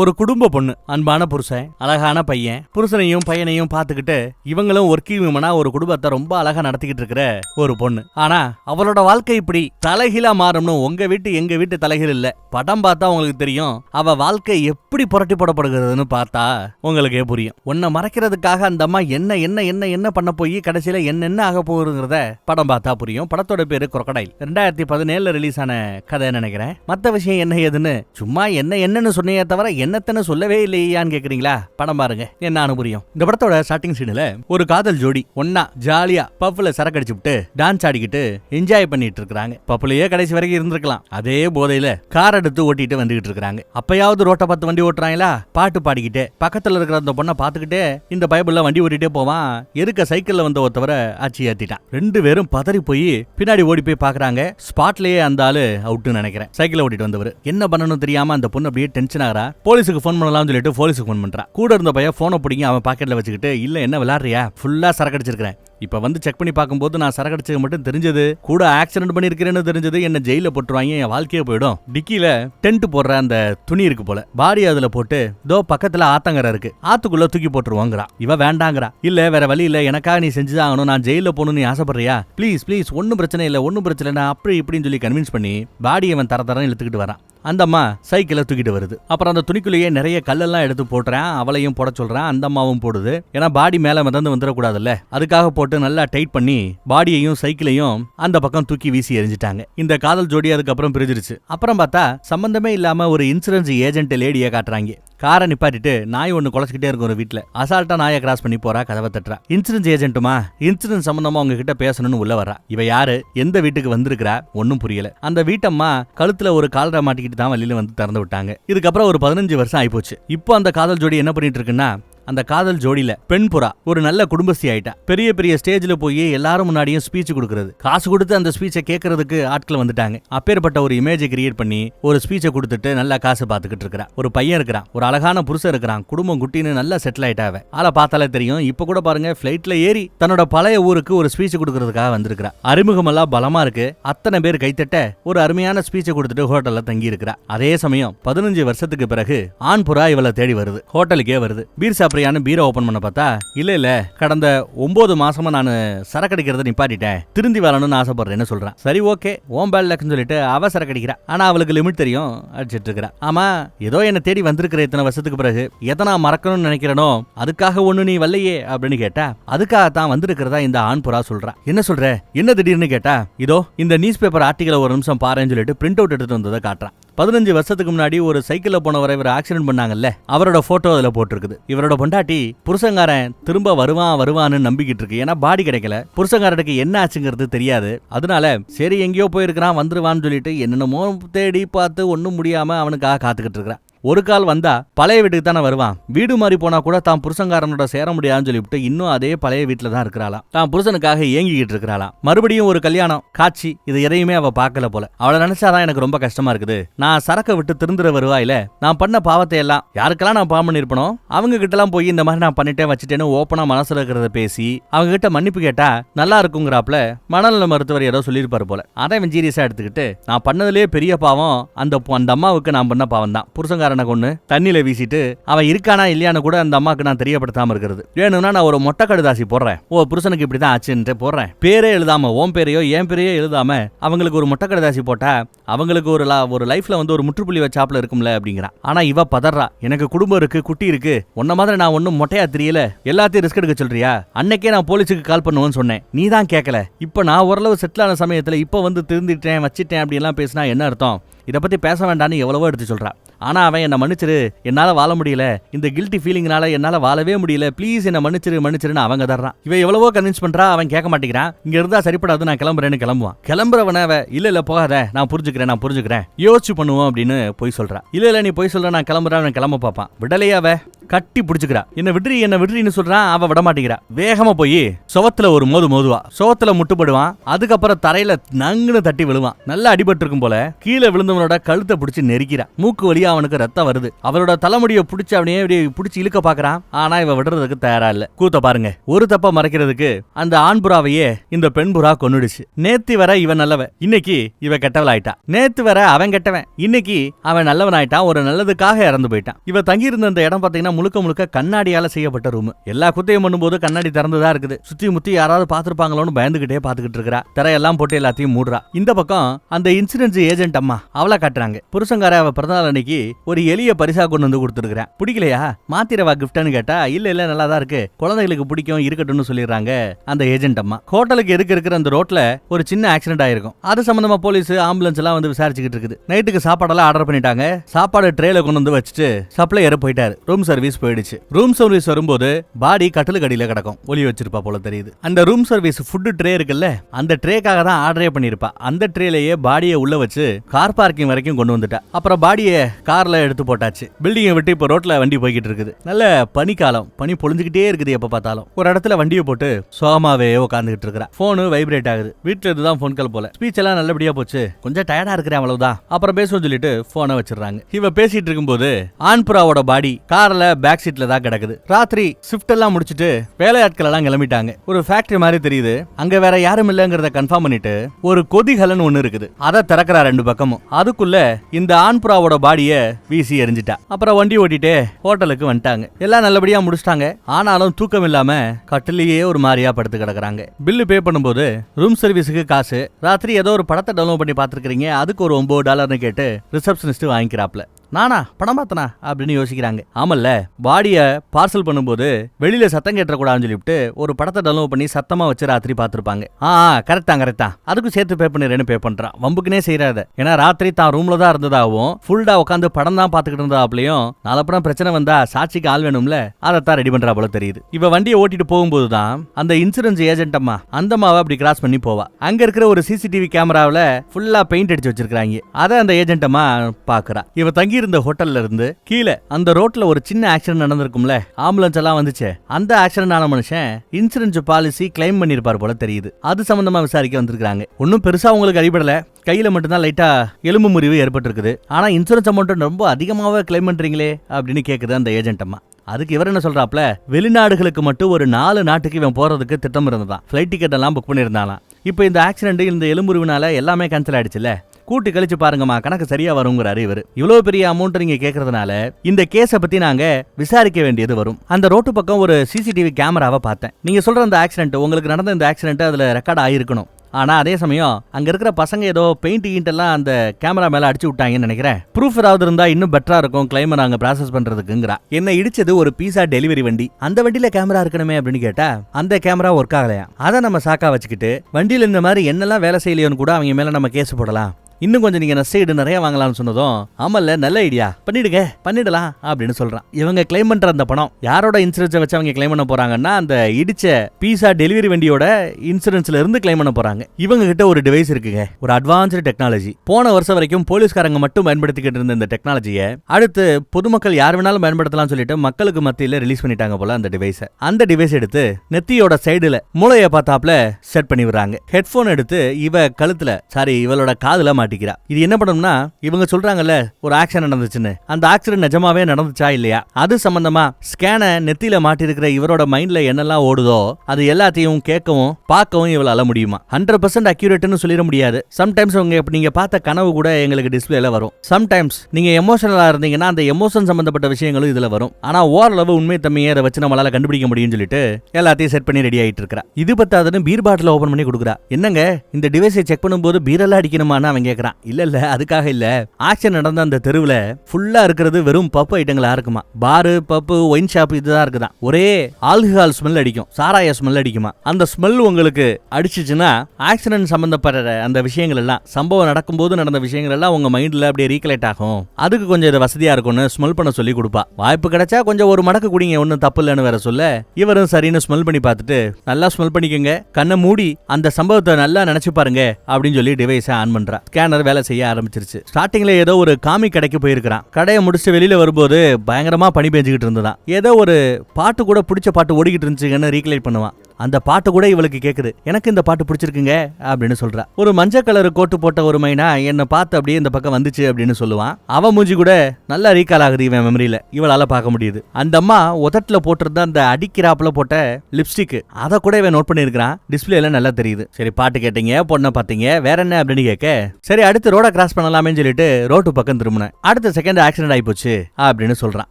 ஒரு குடும்ப பொண்ணு அன்பான புருஷன் அழகான பையன் புருஷனையும் பையனையும் பார்த்துக்கிட்டு இவங்களும் ஒர்க்கிங் விமனா ஒரு குடும்பத்தை ரொம்ப அழகா நடத்திக்கிட்டு இருக்கிற ஒரு பொண்ணு. ஆனா அவளோட வாழ்க்கை இப்படி தலைகீழா மாறும்னு உங்க வீட்டு எங்க வீட்டு தலைகீழ் இல்ல. படம் பார்த்தா உங்களுக்கு தெரியும் அவ வாழ்க்கை எப்படி புரட்டி போடப்படுகிறதுன்னு பார்த்தா உங்களுக்கே புரியும். உன்னை மறைக்கிறதுக்காக அந்த அம்மா என்ன என்ன என்ன என்ன பண்ண போய் கடைசியில என்னென்ன ஆக போகுதுங்கிறத படம் பார்த்தா புரியும். படத்தோட பேரு crocodile. ரெண்டாயிரத்தி பதினேழுல ரிலீஸ் ஆன கதை நினைக்கிறேன். மத்த விஷயம் என்ன ஏதுன்னு சும்மா என்ன என்னன்னு சொன்னையே தவிர என்னத்தன்னு சொல்லவே இல்லையான்னு கேக்குறீங்களா? படம் பாருங்க. என்ன அனுபவியும் இந்த படத்தோட ஸ்டார்டிங் சீன்ல ஒரு காதல் ஜோடி ஒன்னா ஜாலியா பப்ல சரக்கடிச்சு விட்டு டான்ஸ் ஆடிக்கிட்டு என்ஜாய் பண்ணிட்டு இருக்காங்க பப்லயே கடைசி வரைக்கும் இருந்திருக்கலாம். அதே போதையில கார் எடுத்து ஓட்டிட்டு வந்துகிட்டு இருக்காங்க அப்பயாவது ரோட்டை பார்த்து வண்டி ஓட்டுறாங்களா? பாட்டு பாடிக்கிட்டே பக்கத்துல இருக்கிற அந்த பொண்ணை பார்த்துக்கிட்டே இந்த பைபிள்ல வண்டி ஓட்டிட்டே போவான். எதுக்க சைக்கிள்ல வந்த ஒருத்தவரை ஆட்சி ஏத்திட்டான். ரெண்டு பேரும் பதறி போய் பின்னாடி ஓடி போய் பாக்குறாங்க ஸ்பாட்லயே அந்த ஆளு அவுட்டுன்னு நினைக்கிறேன். சைக்கிள் ஓட்டிட்டு வந்தவர். என்ன பண்ணணும் தெரியாம அந்த பொண்ணு அப்படியே டென்ஷன் ஆகிறா. போலீஸுக்கு ஃபோன் பண்ணலாம்னு சொல்லிட்டு போலீஸுக்கு ஃபோன் பண்றான் கூட இருந்த பையன் போனை பிடிங்க அவன் பாக்கெட்ல வச்சுக்கிட்டு இல்ல என்ன விளாடுறியா ஃபுல்லா சரக்கடிச்சிருக்கிறேன் இப்போ இப்ப வந்து செக் பண்ணி பார்க்கும்போது நான் சரக்கடிச்சது மட்டும் தெரிஞ்சது. கூட ஆக்சிடென்ட் பண்ணிருக்கிறேன்னு தெரிஞ்சது. என்ன ஜெயில போட்டுருவாங்க என் வாழ்க்கையே போயிடும். டிக்கில டென்ட் போடுற அந்த துணி இருக்கு போல. பாடி அதுல போட்டு தோ பக்கத்துல ஆத்தங்கரை இருக்கு. ஆத்துக்குள்ள தூக்கி போட்டுருவோங்கிறா. இவ வேண்டாங்கிறா. இல்ல வேற வழி இல்ல. எனக்காக நீ செஞ்சுதான் ஆகணும் நான் ஜெயில போகணும்னு நீ ஆசைப்படுறியா? ப்ளீஸ் ப்ளீஸ் ஒன்னும் பிரச்சனை இல்ல. ஒன்னும் பிரச்சனை இல்ல. அப்படி இப்படின்னு சொல்லி கன்வின்ஸ் பண்ணி பாடி அவன் தர தரன்னு இழுத்துக்கிட்டு வரான். அந்த அம்மா சைக்கிளை தூக்கிட்டு வருது. அப்புறம் அந்த துணிக்குள்ளேயே நிறைய கல்லெல்லாம் எடுத்து போட்டுறேன். அவளையும் போட சொல்றேன். அந்த அம்மாவும் போடுது. ஏன்னா பாடி மேல மிதந்து வந்துடக்கூடாதுல்ல. அதுக்காக போட்டு நல்லா டைட் பண்ணி பாடியையும் சைக்கிளையும் அந்த பக்கம் தூக்கி வீசி எரிஞ்சிட்டாங்க. இந்த காதல் ஜோடி அதுக்கப்புறம் பிரிஞ்சிருச்சு. அப்புறம் பார்த்தா சம்பந்தமே இல்லாம ஒரு இன்சூரன்ஸ் ஏஜென்ட் லேடியை காட்டுறாங்க. காரை நிப்பாட்டிட்டு நாய் ஒன்று குலைச்சிக்கிட்டே இருக்கும் ஒரு வீட்டில் அசால்ட்டா நாயை கிராஸ் பண்ணி போறா கதவை தட்டுறா. இன்சூரன்ஸ் ஏஜென்ட்டுமா இன்சூரன்ஸ் சம்பந்தமா உங்ககிட்ட பேசணும்னு உள்ள வரா இவ யாரு? எந்த வீட்டுக்கு வந்திருக்கிறா? ஒன்றும் புரியல. அந்த வீட்டம்மா கழுத்துல ஒரு காலரை மாட்டிக்கிட்டு தான் வெளியில வந்து திறந்து விட்டாங்க. இதுக்கப்புறம் ஒரு பதினஞ்சு வருஷம் ஆயிப்போச்சு. இப்போ அந்த காதல் ஜோடி என்ன பண்ணிட்டு இருக்குன்னா அந்த காதல் ஜோடியில பெண் புறா ஒரு நல்ல குடும்பஸ்தி ஆயிட்டா. பெரிய பெரிய ஸ்டேஜ்ல போய் எல்லாரும் முன்னாடியும் ஸ்பீச் கொடுக்கறது. காசு கொடுத்து அந்த ஸ்பீச்சை கேட்கறதுக்கு ஆட்கள் வந்துட்டாங்க. அப்பேற்பட்ட ஒரு இமேஜை கிரியேட் பண்ணி ஒரு ஸ்பீச்சை கொடுத்துட்டு நல்லா காசு பார்த்துக்கிட்டு இருக்கிறா. ஒரு பையன் இருக்கிறான் ஒரு அழகான புருஷன் இருக்கிறான் குடும்பம் குட்டின்னு நல்லா செட்டில் ஆயிட்டாவ ஆளை பார்த்தாலே தெரியும் இப்ப கூட பாருங்க பிளைட்ல ஏறி தன்னோட பழைய ஊருக்கு ஒரு ஸ்பீச் கொடுக்கறதுக்காக வந்திருக்கிறா. அறிமுகமெல்லாம் பலமா இருக்கு. அத்தனை பேர் கைத்தட்ட ஒரு அருமையான ஸ்பீச்சை கொடுத்துட்டு ஹோட்டல்ல தங்கி இருக்கிறா அதே சமயம் பதினஞ்சு வருஷத்துக்கு பிறகு ஆண் புறா இவளை தேடி வருது. ஹோட்டலுக்கே வருது. பீர் சாப்பிட்றியான்னு பீரை ஓப்பன் பண்ண பார்த்தா இல்ல இல்ல கடந்த ஒன்பது மாசமா நான் சரக்கடிக்கிறத நிப்பாட்டிட்டேன். திருந்தி வரணும்னு ஆசைப்படுறேன்னு சொல்றான். சரி ஓகே ஓம் பேல் லக்குன்னு சொல்லிட்டு அவ சரக்கடிக்கிறா ஆனா அவளுக்கு லிமிட் தெரியும் அடிச்சிட்டு இருக்கிறா. ஆமா ஏதோ என்ன தேடி வந்திருக்கிற இத்தனை வருஷத்துக்கு பிறகு எதை நான் மறக்கணும்னு நினைக்கிறனோ அதுக்காக ஒண்ணு நீ வரலையே அப்படின்னு கேட்டா அதுக்காக தான் வந்திருக்கிறதா இந்த ஆண் புறா? சொல்றா. என்ன சொல்ற? என்ன திடீர்னு? கேட்டா இதோ இந்த நியூஸ் பேப்பர் ஆர்டிகளை ஒரு நிமிஷம் பாருன்னு சொல்லிட்டு பிரிண்ட் அவுட் எடுத்துட்டு வந்ததை காட்டுறான். பதினஞ்சு வருஷத்துக்கு முன்னாடி ஒரு சைக்கிள்ல போனவரை இவர் ஆக்சிடென்ட் பண்ணாங்கல்ல அவரோட போட்டோ அதுல போட்டிருக்குது. இவரோட பொண்டாட்டி புருஷங்காரன் திரும்ப வருவான் வருவான்னு நம்பிக்கிட்டு இருக்கு. ஏன்னா பாடி கிடைக்கல. புருஷங்காரனுக்கு என்ன ஆச்சுங்கிறது தெரியாது. அதனால சரி எங்கேயோ போயிருக்கிறான் வந்துருவான்னு சொல்லிட்டு என்னென்னமோ தேடி பார்த்து ஒன்றும் முடியாம அவனுக்காக காத்துக்கிட்டு இருக்கிறான். ஒரு கால் வந்தா பழைய வீட்டுக்கு தானே வருவான். வீடு மாறி போனா கூட தான் புருஷங்காரனோட சேர முடியாதுன்னு சொல்லிவிட்டு இன்னும் அதே பழைய வீட்டுல தான் இருக்கிறாளாம். தான் புருஷனுக்காக ஏங்கிக்கிட்டு இருக்கிறாளாம். மறுபடியும் ஒரு கல்யாணம் காட்சி இது எதையுமே அவ பார்க்கல போல. அவளை நினைச்சாதான் எனக்கு ரொம்ப கஷ்டமா இருக்குது. நான் சரக்க விட்டு திருந்துற வருவாயில நான் பண்ண பாவத்தை எல்லாம் யாருக்கெல்லாம் நான் பாவம் பண்ணிருப்பனோ அவங்க கிட்ட எல்லாம் போய் இந்த மாதிரி நான் பண்ணிட்டேன் வச்சுட்டேன்னு ஓப்பனா மனசுல இருக்கிறத பேசி அவங்க கிட்ட மன்னிப்பு கேட்டா நல்லா இருக்குங்கிறாப்ல மனநல மருத்துவர் ஏதோ சொல்லியிருப்பாரு போல. அதை இவன் சீரியஸா எடுத்துக்கிட்டு நான் பண்ணதுலயே பெரிய பாவம் அந்த அந்த அம்மாவுக்கு நான் பண்ண பாவம் தான் புருஷங்காரனை கொண்டு தண்ணியில வீசிட்டு அவன் இருக்கானா இல்லையான்னு கூட அந்த அம்மாவுக்கு நான் தெரியப்படுத்தாம இருக்கிறது. வேணும்னா நான் ஒரு மொட்டை கடுதாசி போடுறேன். ஓ புருஷனுக்கு இப்படிதான் ஆச்சுன்ட்டு போடுறேன். பேரே எழுதாம ஓம் பேரையோ என் பேரையோ எழுதாம அவங்களுக்கு ஒரு மொட்டை கடுதாசி போட்டா அவங்களுக்கு ஒரு லா- ஒரு லைஃப்ல வந்து ஒரு முற்றுப்புள்ளி வச்சாப்ல இருக்கும்ல அப்படிங்கிறான் ஆனா இவ பதறா. எனக்கு குடும்பம் இருக்கு குட்டி இருக்கு. உன்ன மாதிரி நான் ஒன்னும் மொட்டையா தெரியல. எல்லாத்தையும் ரிஸ்க் எடுக்க சொல்றியா? அன்னைக்கே நான் போலீஸுக்கு கால் பண்ணுவேன்னு சொன்னேன். நீ தான் கேட்கல இப்போ நான் ஓரளவு செட்டில் ஆன சமயத்துல இப்போ வந்து திருந்திட்டேன் வச்சிட்டேன் அப்படி எல்லாம் பேசினா என்ன அர்த்தம்? இதை பற்றி பேச வேண்டாம்னு எவ்வளவோ எடுத்து சொல்கிறான் ஆனால் அவன் என்னை மன்னிச்சிரு என்னால் வாழ முடியல இந்த கில்ட்டி ஃபீலிங்னால என்னால் வாழவே முடியல ப்ளீஸ் என்னை மன்னிச்சிரு மன்னிச்சிருன்னு அவங்க தர்றான் இவன் எவ்வளவோ கன்வின்ஸ் பண்ணுறா அவன் கேட்க மாட்டேங்கிறான். இங்கே இருந்தால் சரிப்படாது நான் கிளம்புறேன்னு கிளம்புவான். கிளம்புறவன இல்லை இல்லை போகாத நான் புரிஞ்சுக்கிறேன் நான் புரிஞ்சுக்கிறேன். யோசிச்சு பண்ணுவோம் அப்படின்னு போய் சொல்கிறான் இல்லை இல்லை நீ போய் சொல்ற நான் கிளம்புறேன் அவன் கிளம்ப பார்ப்பான். விடலையாவே கட்டி பிடிச்சுக்கிறா. என்ன விட்ரி என்ன விட்ரின்னு சொல்றான் அவ விட மாட்டேங்கிறா வேகமா போய் சுவத்துல ஒரு மோது மோதுவா. சுவத்துல முட்டுப்படுவான் அதுக்கப்புறம் தரையில நங்குன்னு தட்டி விழுவான். நல்லா அடிபட்டு இருக்கும் போல கீழே விழுந்தவனோட கழுத்தை பிடிச்சி நெரிக்கிறா. மூக்கு வழியா அவனுக்கு ரத்தம் வருது. அவளோட தலைமுடிய பிடிச்ச அவனையே இப்படி பிடிச்சி இழுக்க பாக்குறான். ஆனா இவ விடுறதுக்கு தயாரா இல்ல. கூத்த பாருங்க. ஒரு தப்ப மறைக்கிறதுக்கு அந்த ஆண் புறாவையே இந்த பெண் புறா கொன்னுடுச்சு. நேத்து வர இவன் நல்லவன். இன்னைக்கு இவ கெட்டவள் ஆயிட்டா நேத்து வர அவன் கெட்டவன். இன்னைக்கு அவன் நல்லவன் ஆயிட்டான் ஒரு நல்லதுக்காக இறந்து போயிட்டான். இவ தங்கியிருந்த அந்த இடம் பாத்தீங்கன்னா முழுக்க முழுக்க கண்ணாடியால செய்யப்பட்ட ரூம் எல்லா குத்தையும் பண்ணும்போது கண்ணாடி திறந்துதான் இருக்குது. சுத்தி முத்தி யாராவது பாத்துருப்பாங்களோன்னு பயந்துகிட்டே பாத்துக்கிட்டு இருக்கிறா. திரையெல்லாம் போட்டு எல்லாத்தையும் மூடுறா. இந்த பக்கம் அந்த இன்சூரன்ஸ் ஏஜென்ட் அம்மா அவளை காட்டுறாங்க. புருஷங்கார அவ பிறந்தநாள் அன்னைக்கு ஒரு எளிய பரிசா கொண்டு வந்து கொடுத்துருக்கிறேன். பிடிக்கலையா? மாத்திரவா கிஃப்ட்னு கேட்டா இல்ல இல்ல நல்லா தான் இருக்கு. குழந்தைகளுக்கு பிடிக்கும் இருக்கட்டும்னு சொல்லிடுறாங்க அந்த ஏஜென்ட் அம்மா. ஹோட்டலுக்கு எதுக்கு இருக்கிற அந்த ரோட்ல ஒரு சின்ன ஆக்சிடென்ட் ஆயிருக்கும். அது சம்பந்தமா போலீஸ் ஆம்புலன்ஸ் எல்லாம் வந்து விசாரிச்சுக்கிட்டு இருக்குது. நைட்டுக்கு சாப்பாடெல்லாம் ஆர்டர் பண்ணிட்டாங்க. சாப்பாடு ட்ரேல கொண்டு வந்து வச்சுட்டு சப்ளையர் போயிட்டாரு. ரூம் சர்வீஸ் போயிடுச்சு. ரூம் சர்வீஸ் வரும்போது பாடி கட்டலுக்கு அடியில கிடக்கும். ஒளி வச்சிருப்பா போல தெரியுது. அந்த ரூம் சர்வீஸ் ஃபுட்டு ட்ரே இருக்குல்ல அந்த ட்ரேக்காக தான் ஆர்டரே பண்ணிருப்பா அந்த ட்ரேலயே பாடியை உள்ள வச்சு கார் பார்க்கிங் வரைக்கும் கொண்டு வந்துட்டா. அப்புறம் பாடியை கார்ல எடுத்து போட்டாச்சு. பில்டிங்கை விட்டு இப்போ ரோட்ல வண்டி போய்கிட்டு இருக்குது. நல்ல பனிக்காலம். பனி பொழிஞ்சுக்கிட்டே இருக்குது எப்ப பார்த்தாலும். ஒரு இடத்துல வண்டியை போட்டு சோகமாவே உட்காந்துக்கிட்டு இருக்கிறா. போனு வைப்ரேட் ஆகுது. வீட்டுல இருந்துதான் ஃபோன் கால் போல. ஸ்பீச் எல்லாம் நல்லபடியா போச்சு. கொஞ்சம் டயர்டா இருக்கிறேன் அவ்வளவுதான். அப்புறம் பேசுவோம் சொல்லிட்டு போனை வச்சிடுறாங்க. இவ பேசிட்டு இருக்கும்போது ஆன்புராவோட பாடி கார்ல பேக் சீட்ல தான் கிடக்குது. ராத்திரி ஷிஃப்ட் எல்லாம் முடிச்சிட்டு வேலையாட்கள் எல்லாம் கிளம்பிட்டாங்க. ஒரு ஃபேக்டரி மாதிரி தெரியுது. அங்க வேற யாரும் இல்லங்கறத கன்ஃபார்ம் பண்ணிட்டு ஒரு கொதிகலன் ஒண்ணு இருக்குது. அதை திறக்கிறா ரெண்டு பக்கமும். அதுக்குள்ள இந்த ஆண்புறாவோட பாடிய வீசி எரிஞ்சிட்டா. அப்புறம் வண்டி ஓட்டிட்டு ஹோட்டலுக்கு வந்துட்டாங்க. எல்லாம் நல்லபடியா முடிச்சிட்டாங்க. ஆனாலும் தூக்கம் இல்லாம கட்டிலேயே ஒரு மாதிரியா படுத்து கிடக்குறாங்க. பில்லு பே பண்ணும்போது ரூம் சர்வீஸுக்கு காசு. ராத்திரி ஏதோ ஒரு படத்தை டவுன்லோட் பண்ணி பார்த்துருக்கீங்க அதுக்கு ஒரு ஒன்பது டாலர்னு கேட்டு ரிசப்ஷனிஸ்ட் வாங்கிக்கிறாப்ல. நானா படம் பார்த்தனா? அப்படின்னு யோசிக்கிறாங்க. ஆமல்ல பாடிய பார்சல் பண்ணும்போது வெளியில சத்தம் கேட்டக்கூடாதுன்னு சொல்லிவிட்டு ஒரு படத்தை டவுன்லோட் பண்ணி சத்தமா வச்சு ராத்திரி பார்த்துருப்பாங்க. ஆ கரெக்டா கரெக்டா அதுக்கும் சேர்த்து பே பண்ணிடுறேன்னு பே பண்றான். வம்புக்குனே செய்யறாத ஏன்னா ராத்திரி தான் ரூம்ல தான் இருந்ததாகவும் ஃபுல்டா உட்காந்து படம் தான் பார்த்துக்கிட்டு இருந்தாப்லயும் நாலப்புறம் பிரச்சனை வந்தா சாட்சிக்கு ஆள் வேணும்ல அதைத்தான் ரெடி பண்றா போல தெரியுது. இவ வண்டியை ஓட்டிட்டு போகும்போது தான் அந்த இன்சூரன்ஸ் ஏஜென்ட் அம்மா அந்த அம்மாவை அப்படி கிராஸ் பண்ணி போவா. அங்க இருக்கிற ஒரு சிசிடிவி கேமராவுல ஃபுல்லா பெயிண்ட் அடிச்சு வச்சிருக்காங்க அதை அந்த ஏஜென்ட் அம்மா பாக்குறா இவ தங்கி இருந்த ஹோட்டல்ல இருந்து கீழே அந்த ரோட்ல ஒரு சின்ன ஆக்சிடென்ட் நடந்திருக்கும்ல. ஆம்புலன்ஸ் எல்லாம் வந்துச்சே. அந்த ஆக்சிடென்ட் ஆன மனுஷன் இன்சூரன்ஸ் பாலிசி கிளைம் பண்ணிருப்பார் போல தெரியுது. அது சம்பந்தமா விசாரிக்க வந்திருக்காங்க ஒன்னும் பெருசா உங்களுக்கு அடிபடல. கையில மட்டும்தான் லைட்டா எலும்பு முறிவு ஏற்பட்டிருக்குது. ஆனா இன்சூரன்ஸ் அமௌண்ட் ரொம்ப அதிகமாவே கிளைம் பண்றீங்களே அப்படின்னு கேக்குது அந்த ஏஜென்ட் அம்மா. அதுக்கு இவர் என்ன சொல்றாப்ல வெளிநாடுகளுக்கு மட்டும் ஒரு நாலு நாட்டுக்கு இவன் போறதுக்கு திட்டம் இருந்ததான் ஃபிளைட் டிக்கெட் எல்லாம் புக் பண்ணியிருந்தாலாம் இப்போ இந்த ஆக்சிடென்ட் இந்த எலும்புருவினால எல்லாமே கேன்சல் ஆயிடுச்சுல்ல கூட்டி கழிச்சு பாருங்கம்மா கணக்கு சரியா வருங்கிறாரு இவர். இவ்வளவு பெரிய அமௌண்ட் நீங்க கேக்குறதுனால இந்த கேஸை பத்தி நாங்க விசாரிக்க வேண்டியது வரும். அந்த ரோட்டு பக்கம் ஒரு சிசிடிவி கேமராவை பார்த்தேன். நீங்க சொல்ற அந்த ஆக்சிடென்ட் உங்களுக்கு நடந்த இந்த ஆக்சிடென்ட் அதுல ரெக்கார்ட் ஆயிருக்கணும். ஆனால் அதே சமயம் அங்கே இருக்கிற பசங்க ஏதோ பெயிண்ட் கீண்டெல்லாம் அந்த கேமரா மேலே அடிச்சு விட்டாங்கன்னு நினைக்கிறேன். ப்ரூஃப் ஏதாவது இருந்தால் இன்னும் பெட்டராக இருக்கும் கிளைம நாங்கள் ப்ராசஸ் பண்ணுறதுக்குங்கிறா என்ன இடிச்சது ஒரு பீஸா டெலிவரி வண்டி. அந்த வண்டியில் கேமரா இருக்கணுமே அப்படின்னு கேட்டால் அந்த கேமரா ஒர்க் ஆகலையா? அதை நம்ம சாக்கா வச்சுக்கிட்டு வண்டியில் இந்த மாதிரி என்னெல்லாம் வேலை செய்யலையோன்னு கூட அவங்க மேலே நம்ம கேஸ் போடலாம். இன்னும் கொஞ்சம் நீங்க நஷ்டஈடு நிறைய வாங்கலாம்னு சொன்னதும் ஆமல்ல நல்ல ஐடியா பண்ணிடுங்க பண்ணிடலாம் அப்படின்னு சொல்றான். இவங்க கிளைம் பண்ற அந்த பணம் யாரோட இன்சூரன்ஸை வச்சு அவங்க கிளைம் பண்ண போறாங்கன்னா அந்த இடிச்ச பீஸா டெலிவரி வண்டியோட இன்சூரன்ஸ்ல இருந்து கிளைம் பண்ண போறாங்க. இவங்க கிட்ட ஒரு டிவைஸ் இருக்குங்க. ஒரு அட்வான்ஸ்டு டெக்னாலஜி போன வருஷம் வரைக்கும் போலீஸ்காரங்க மட்டும் பயன்படுத்திக்கிட்டு இருந்த இந்த டெக்னாலஜியை அடுத்து பொதுமக்கள் யார் வேணாலும் பயன்படுத்தலாம் சொல்லிட்டு மக்களுக்கு மத்தியில் ரிலீஸ் பண்ணிட்டாங்க போல அந்த டிவைஸை அந்த டிவைஸ் எடுத்து நெத்தியோட சைடுல மூளையை பார்த்தாப்ல செட் பண்ணி விடுறாங்க ஹெட்போன் எடுத்து இவ கழுத்துல சாரி இவளோட காதுல மாட்டிக்கிறா. இது என்ன பண்ணும்னா இவங்க சொல்றாங்கல்ல ஒரு ஆக்சிடென்ட் நடந்துச்சுன்னு. அந்த ஆக்சிடென்ட் நிஜமாவே நடந்துச்சா இல்லையா? அது சம்பந்தமா ஸ்கேனை நெத்தியில மாட்டிருக்கிற இவரோட மைண்ட்ல என்னெல்லாம் ஓடுதோ அது எல்லாத்தையும் கேட்கவும் பார்க்கவும் இவளால முடியுமா? ஹண்ட்ரட் பர்சன்ட் அக்யூரேட்னு சொல்லிட முடியாது. சம்டைம்ஸ் உங்க நீங்க பார்த்த கனவு கூட எங்களுக்கு டிஸ்பிளேல வரும். சம்டைம்ஸ் நீங்க எமோஷனலா இருந்தீங்கன்னா அந்த எமோஷன் சம்பந்தப்பட்ட விஷயங்களும் இதுல வரும். ஆனா ஓரளவு உண்மை தன்மையை அதை வச்சு நம்மளால கண்டுபிடிக்க முடியும்னு சொல்லிட்டு எல்லாத்தையும் செட் பண்ணி ரெடி ஆயிட்டு இருக்கா இது பத்தாதுன்னு பீர் பாட்டில் ஓபன் பண்ணி கொடுக்குறா. என்னங்க இந்த டிவைஸை செக் பண்ணும்போது பீரெல்லாம் அடிக்கணுமான்னு அவங்க கேக்குறான். இல்ல இல்ல அதுக்காக இல்ல. ஆக்ஷன் நடந்த அந்த தெருவுல ஃபுல்லா இருக்கிறது வெறும் பப்பு ஐட்டங்களா இருக்குமா? பாரு பப்பு ஒயின் ஷாப் இதுதான் இருக்குதான். ஒரே ஆல்கஹால் ஸ்மெல் அடிக்கும். சாராய ஸ்மெல் அடிக்குமா? அந்த ஸ்மெல் உங்களுக்கு அடிச்சிச்சுன்னா ஆக்சிடென்ட் சம்பந்தப்பட்ட அந்த விஷயங்கள் எல்லாம் சம்பவம் நடக்கும்போது நடந்த விஷயங்கள் எல்லாம் உங்க மைண்ட்ல அப்படியே ரீகலெக்ட் ஆகும். அதுக்கு கொஞ்சம் இது வசதியா இருக்கும்னு ஸ்மெல் பண்ண சொல்லி கொடுப்பா. வாய்ப்பு கிடைச்சா கொஞ்சம் ஒரு மடக்கு குடிங்க. ஒன்றும் தப்பு இல்லைன்னு வேற சொல்ல. இவரும் சரின்னு ஸ்மெல் பண்ணி பார்த்துட்டு நல்லா ஸ்மெல் பண்ணிக்கோங்க. கண்ணை மூடி அந்த சம்பவத்தை நல்லா நினைச்சு பாருங்க. அப்படின்னு சொல்லி டிவைஸை ஆன் பண்றா. ஸ்கேனர் வேலை செய்ய ஆரம்பிச்சிருச்சு. ஸ்டார்டிங்ல ஏதோ ஒரு காமி கடைக்கு போயிருக்கிறான். கடையை முடிச்சு வெளியில வரும்போது பயங்கரமா பனி பெஞ்சுக்கிட்டு இருந்ததான் ஏதோ ஒரு பாட்டு கூட பிடிச்ச பாட்டு ஓடிக்கிட்டு இருந்துச்சுன்னு ரீக்லேட் பண்ணுவான். அந்த பாட்டு கூட இவளுக்கு கேட்குது எனக்கு இந்த பாட்டு பிடிச்சிருக்குங்க அப்படின்னு சொல்றா. ஒரு மஞ்சள் கலர் கோட்டு போட்ட ஒரு மைனா என்னை பார்த்து அப்படியே இந்த பக்கம் வந்துச்சு அப்படின்னு சொல்லுவான். அவ மூஞ்சி கூட நல்லா ரீகால் ஆகுது இவன் மெமரியில இவளால பார்க்க முடியுது. அந்த அம்மா உதட்டில் போட்டிருந்த அந்த அடிக்கிறாப்புல போட்ட லிப்ஸ்டிக் அதை கூட இவன் நோட் பண்ணியிருக்கிறான். டிஸ்பிளேல நல்லா தெரியுது. சரி பாட்டு கேட்டீங்க பொண்ணை பார்த்தீங்க வேற என்ன? அப்படின்னு கேட்க சரி அடுத்து ரோட கிராஸ் பண்ணலாமேன்னு சொல்லிட்டு ரோட்டு பக்கம் திரும்பினேன். அடுத்த செகண்ட் ஆக்சிடென்ட் ஆயிப்போச்சு அப்படின்னு சொல்றான்.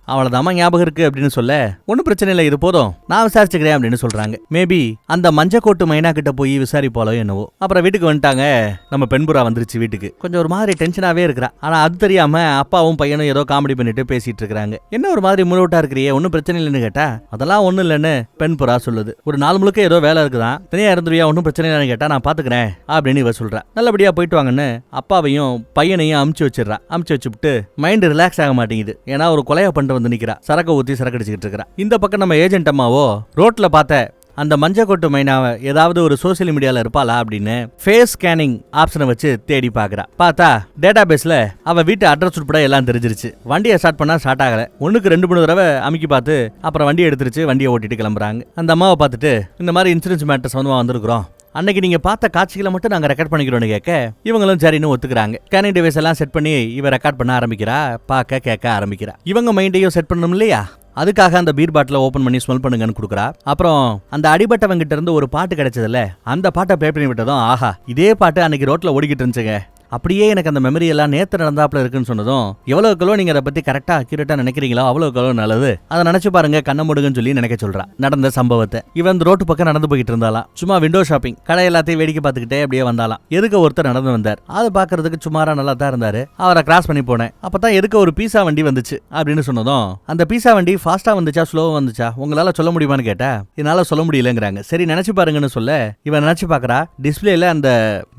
அவளதாம்மா ஞாபகம் இருக்கு அப்படின்னு சொல்ல ஒன்றும் பிரச்சனை இல்லை இது போதும். நான் விசாரிச்சுக்கிறேன் அப்படின்னு சொல்றாங்க. மேபி அந்த மஞ்சக்கோட்டு மைனா கிட்ட போய் விசாரிப்பாலோ என்னவோ. அப்புறம் வீட்டுக்கு வந்துட்டாங்க. நம்ம பெண்புறா வந்துருச்சு வீட்டுக்கு. கொஞ்சம் ஒரு மாதிரி டென்ஷனாவே இருக்கிறா. ஆனா அது தெரியாம அப்பாவும் பையனும் ஏதோ காமெடி பண்ணிட்டு பேசிட்டு இருக்கிறாங்க. என்ன ஒரு மாதிரி முழுவட்டா இருக்கிறியே? ஒன்றும் பிரச்சனை இல்லைன்னு கேட்டா அதெல்லாம் ஒன்றும் இல்லைன்னு பெண் புறா சொல்லுது. ஒரு நாள் முழுக்க ஏதோ வேலை இருக்குதான். தனியா இருந்துருவியா? ஒன்றும் பிரச்சனை இல்லைன்னு கேட்டா நான் பாத்துக்கிறேன் அப்படின்னு இவ சொல்றா. நல்லபடியா போயிட்டு வாங்கன்னு அப்பாவையும் பையனையும் அமுச்சு வச்சிடறா. அமுச்சு வச்சுட்டு மைண்ட் ரிலாக்ஸ் ஆக மாட்டேங்குது. ஏன்னா ஒரு கொலையை பண்ணிட்டு வந்து நிக்கிறா. சரக்கு ஊத்தி சரக்கு அடிச்சுக்கிட்டு இருக்கிறா. இந்த பக்கம் நம்ம ஏஜென்ட் அம்மாவோ ரோட்ல பார்த்த அந்த மஞ்சக்கொட்டு மைனாவை ஏதாவது ஒரு சோஷியல் மீடியாவில் இருப்பாளா அப்படின்னு ஃபேஸ் ஸ்கேனிங் ஆப்ஷனை வச்சு தேடி பார்க்குறா. பார்த்தா டேட்டா பேஸில் அவள் வீட்டு அட்ரஸ் உட்பட எல்லாம் தெரிஞ்சிருச்சு. வண்டியை ஸ்டார்ட் பண்ணால் ஸ்டார்ட் ஆகலை. ஒன்றுக்கு ரெண்டு மூணு தடவை அமுக்கி பார்த்து அப்புறம் வண்டியை எடுத்துருச்சு வண்டியை ஓட்டிட்டு கிளம்புறாங்க. அந்த அம்மாவை பார்த்துட்டு இந்த மாதிரி இன்சூரன்ஸ் மேட்டர் சம்மந்தமாக வந்திருக்கிறோம். அன்னைக்கு நீங்க பார்த்த காட்சிகளை மட்டும் நாங்க ரெக்கார்ட் பண்ணிக்கிறோம்னு கேட்க இவங்களும் சரின்னு ஒத்துக்கிறாங்க. ஸ்கேனிங் டிவைஸ் எல்லாம் செட் பண்ணி இவ ரெக்கார்ட் பண்ண ஆரம்பிக்கிறா பார்க்க கேட்க ஆரம்பிக்கிறா. இவங்க மைண்டையும் செட் பண்ணணும் இல்லையா? அதுக்காக அந்த பீர் பாட்டில ஓப்பன் பண்ணி ஸ்மெல் பண்ணுங்கன்னு கொடுக்குறா. அப்புறம் அந்த அடிபட்டவங்கிட்ட இருந்து ஒரு பாட்டு கிடைச்சதுல அந்த பாட்டை ப்ளே பண்ணி விட்டதும் ஆஹா இதே பாட்டு அன்னைக்கு ரோட்ல ஓடிக்கிட்டு இருந்துச்சுங்க. அப்படியே எனக்கு அந்த மெமரி எல்லாம் நேற்று நடந்தாப்புல இருக்குன்னு சொன்னதும் எவ்வளவுக்களோ நீங்க அதை பத்தி கரெக்டா அக்யூரேட்டா நினைக்கிறீங்களோ அவ்வளவுக்களோ நல்லது. அதை நினைச்சு பாருங்க கண்ண முடுங்கன்னு சொல்லி நினைக்க சொல்றா. நடந்த சம்பவத்தை. இவன் அந்த ரோட்டு பக்கம் நடந்து போயிட்டு இருந்தாலாம். சும்மா விண்டோ ஷாப்பிங் கடை எல்லாத்தையும் வேடிக்கை பார்த்துக்கிட்டே அப்படியே வந்தாலாம். எதுக்கு ஒருத்தர் நடந்து வந்தார். அது பார்க்கறதுக்கு சுமாரா நல்லா தான் இருந்தாரு. அவரை கிராஸ் பண்ணி போனேன். அப்பதான் எதுக்கு ஒரு பீஸா வண்டி வந்துச்சு அப்படின்னு சொன்னதும் அந்த பீஸா வண்டி ஃபாஸ்டா வந்துச்சா ஸ்லோவா வந்துச்சா? உங்களால சொல்ல முடியுமான்னு கேட்டா என்னால சொல்ல முடியலங்கிறாங்க. சரி நினைச்சு பாருங்கன்னு சொல்ல இவன் நினைச்சு பாக்குறா டிஸ்பிளேல அந்த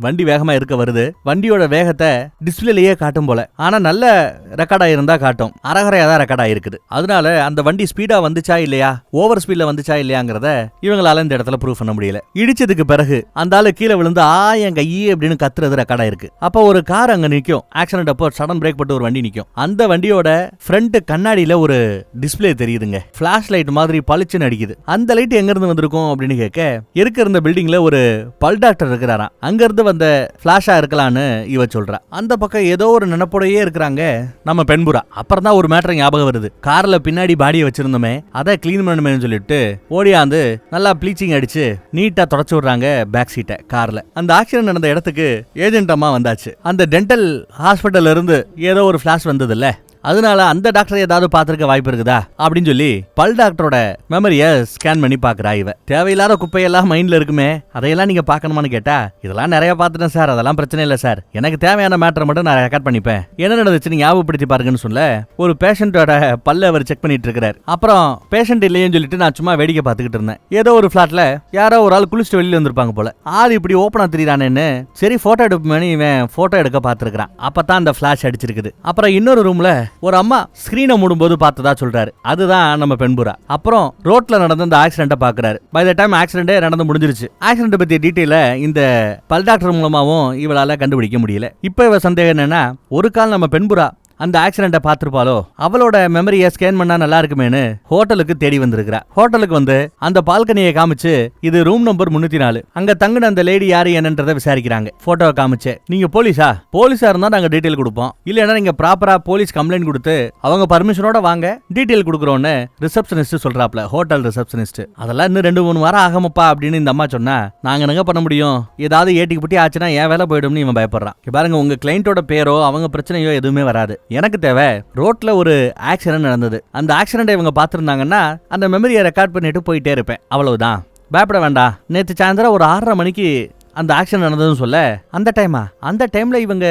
வண்டி வேகமா இருக்க வருது. வண்டியோட வேகத்தை டிஸ்பிளேலயே காட்டும் போல. ஆனா நல்ல ரெக்கார்டா இருந்தா காட்டும். அரகரையா தான் ரெக்கார்ட் இருக்குது அதனால அந்த வண்டி ஸ்பீடா வந்துச்சா இல்லையா? ஓவர் ஸ்பீட்ல வந்துச்சா இல்லையாங்கிறத இவங்களால இந்த இடத்துல ப்ரூவ் பண்ண முடியல. இடிச்சதுக்கு பிறகு அந்த ஆளு கீழே விழுந்து ஆ என் கையே அப்படின்னு கத்துறது ரெக்கார்ட் ஆயிருக்கு. அப்போ ஒரு கார் அங்க நிற்கும் ஆக்சிடென்ட் அப்போ சடன் பிரேக் போட்டு ஒரு வண்டி நிற்கும் அந்த வண்டியோட ஃப்ரண்ட் கண்ணாடியில ஒரு டிஸ்பிளே தெரியுதுங்க. ஃப்ளாஷ் லைட் மாதிரி பளிச்சுன்னு அடிக்குது. அந்த லைட் எங்க இருந்து வந்திருக்கும் அப்படின்னு கேட்க இருக்க இருந்த பில்டிங்ல ஒரு பல் டாக்டர் இருக்கிறாராம். அங்க இருந்து வந்த ஃப்ளாஷாக இருக்கலாம்னு இவ சொல்றா. அந்த பக்கம் ஏதோ ஒரு நினப்போடையே இருக்கிறாங்க நம்ம பெண்புறா. அப்புறம் தான் ஒரு மேட்டர் ஞாபகம் வருது. கார்ல பின்னாடி பாடியை வச்சிருந்தோமே அதை க்ளீன் பண்ணணுமேனு சொல்லிட்டு ஓடியாந்து நல்லா ப்ளீச்சிங் அடிச்சு நீட்டா தொடச்சு விடுறாங்க பேக் சீட்டை கார்ல. அந்த ஆக்சிடென்ட் நடந்த இடத்துக்கு ஏஜென்ட் அம்மா வந்தாச்சு. அந்த டென்டல் ஹாஸ்பிட்டல்ல இருந்து ஏதோ ஒரு ஃபிளாஷ் வந்ததுல்ல. அதனால அந்த டாக்டர் ஏதாவது பார்த்துருக்க வாய்ப்பு இருக்குதா? அப்படின்னு சொல்லி பல் டாக்டரோட மெமரிய ஸ்கேன் பண்ணி பாக்குறா இவ. தேவையில்லாத குப்பையெல்லாம் மைண்ட்ல இருக்குமே. அதையெல்லாம் நீங்க பார்க்கணுமான்னு கேட்டா இதெல்லாம் நிறைய பார்த்துட்டேன் சார். அதெல்லாம் பிரச்சனை இல்லை சார். எனக்கு தேவையான மேட்டரை மட்டும் நான் ரெக்கார்ட் பண்ணிப்பேன். என்ன நடந்துச்சுன்னு ஞாபகப்படுத்தி பாருங்கன்னு சொல்ல ஒரு பேஷண்டோட பல்ல அவர் செக் பண்ணிட்டு இருக்காரு அப்புறம் பேஷண்ட் இல்லையேன்னு சொல்லிட்டு நான் சும்மா வேடிக்கை பார்த்துக்கிட்டு இருந்தேன். ஏதோ ஒரு ஃப்ளாட்டில் யாரோ ஒரு ஆள் குளிச்சுட்டு வெளியில வந்திருப்பாங்க போல. ஆள் இப்படி ஓப்பனா தெரியுறானேன்னு சரி போட்டோ எடுப்பேன்னு இவன் போட்டோ எடுக்க பார்த்துருக்கான் அப்பதான் அந்த ஃப்ளாஷ் அடிச்சிருக்குது. அப்புறம் இன்னொரு ரூம்ல ஒரு அம்மா ஸ்கிரீனை மூடும்போது பார்த்ததா சொல்றாரு. அதுதான் நம்ம பெண்புறா. அப்புறம் ரோட்ல நடந்த அந்த ஆக்சிடென்ட்டை பாக்குறாரு பை த டைம் ஆக்சிடென்ட்டே நடந்து முடிஞ்சிருச்சு. ஆக்சிடென்ட் பத்திய டீட்டெயில இந்த பல் டாக்டர் மூலமாவும் இவளால கண்டுபிடிக்க முடியல. இப்போ இவ சந்தேகம் என்னன்னா ஒரு கால் நம்ம பெண்புறா அந்த ஆக்சிடென்ட்டை பார்த்துருப்பாளோ? அவளோட மெமரியை ஸ்கேன் பண்ணா நல்லா இருக்குமேனு ஹோட்டலுக்கு தேடி வந்திருக்கிறா. ஹோட்டலுக்கு வந்து அந்த பால்கனியை காமிச்சு இது ரூம் நம்பர் முன்னூத்தி நாலு. அங்க தங்கின அந்த லேடி யாரு என்னன்றதை விசாரிக்கிறாங்க. போட்டோவை காமிச்சு நீங்க போலீஸா? போலீஸா இருந்தா நாங்க டீட்டெயில் கொடுப்போம். இல்லைன்னா நீங்க ப்ராப்பரா போலீஸ் கம்ப்ளைண்ட் கொடுத்து அவங்க பர்மிஷனோட வாங்க டீட்டெயில் கொடுக்குறோன்னு ரிசப்ஷனிஸ்ட் சொல்றாப்ல ஹோட்டல் ரிசப்ஷனிஸ்ட் அதெல்லாம் இன்னும் ரெண்டு மூணு வாரம் ஆகமப்பா? அப்படின்னு இந்த அம்மா சொன்னா நாங்க என்னங்க பண்ண முடியும்? ஏதாவது ஏட்டிக்கு புட்டி ஆச்சுன்னா என் வேலை போயிடும்னு இவன் பயப்படுறான். பாருங்க உங்க கிளைண்டோட பேரோ அவங்க பிரச்சனையோ எதுவுமே வராது. எனக்கு தேவை. ரோட்டில் ஒரு ஆக்சிடென்ட் நடந்தது. அந்த ஆக்சிடென்ட்டை இவங்க பார்த்துருந்தாங்கன்னா அந்த மெமரியை ரெக்கார்ட் பண்ணிட்டு போயிட்டே இருப்பேன். அவ்வளவுதான். பயப்பட வேண்டாம். நேற்று சாயந்தரம் ஒரு ஆறரை மணிக்கு அந்த ஆக்ஷன் நடந்ததுன்னு சொல்ல? அந்த டைமா அந்த டைம்ல இவங்க